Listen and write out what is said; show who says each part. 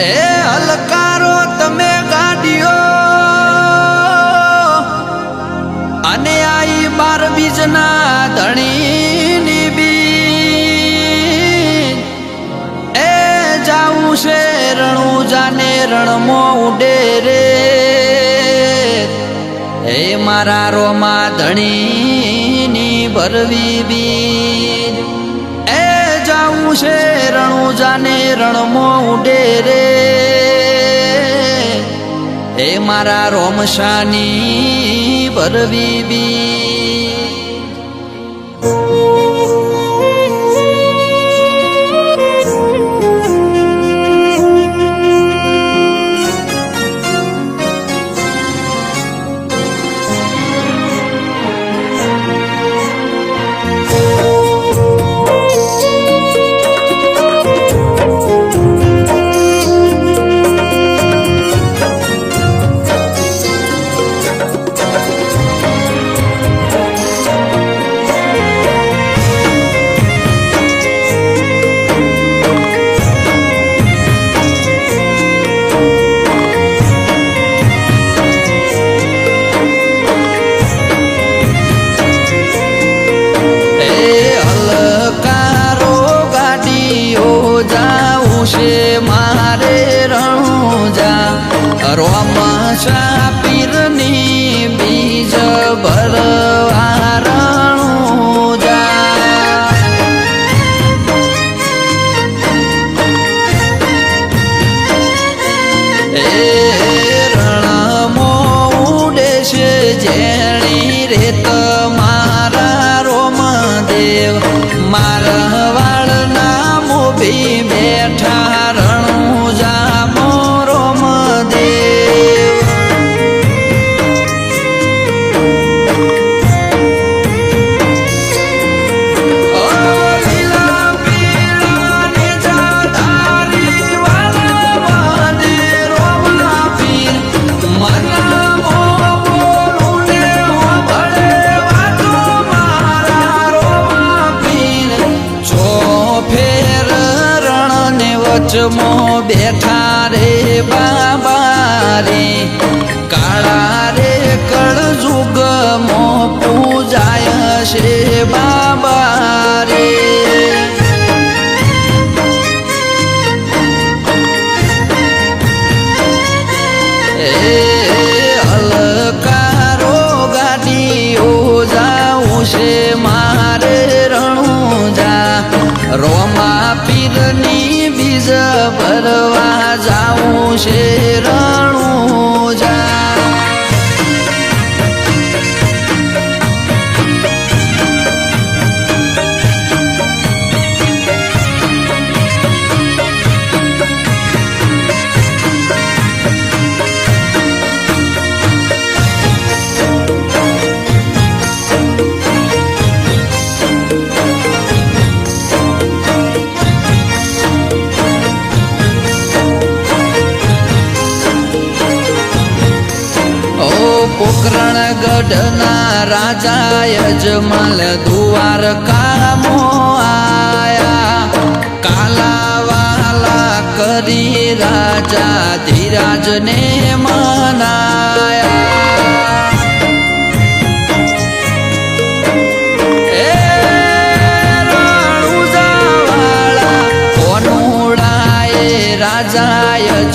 Speaker 1: એ હલકારો, તમે ગાડીઓ. અને આઈ બાર બીજના ધણીની બી એ જાવું છે રણું જાને રણમો ઉડે રે. એ મારા રોમા ધણીની ભરવી બી એ જાવું છે રણું જાને રણમો ઉડે રે. મારા રોમશાની વરવી બી. já વચમો બેઠા રે બાબા રે કાળા રે કળ જુગમો પૂજાય છે. જાવું ઓ પોકરણ ગઢના રાજા યજમાલ દ્વારકામો આયા. કાલાવાલા કરી રાજા ધીરાજને મનાયા.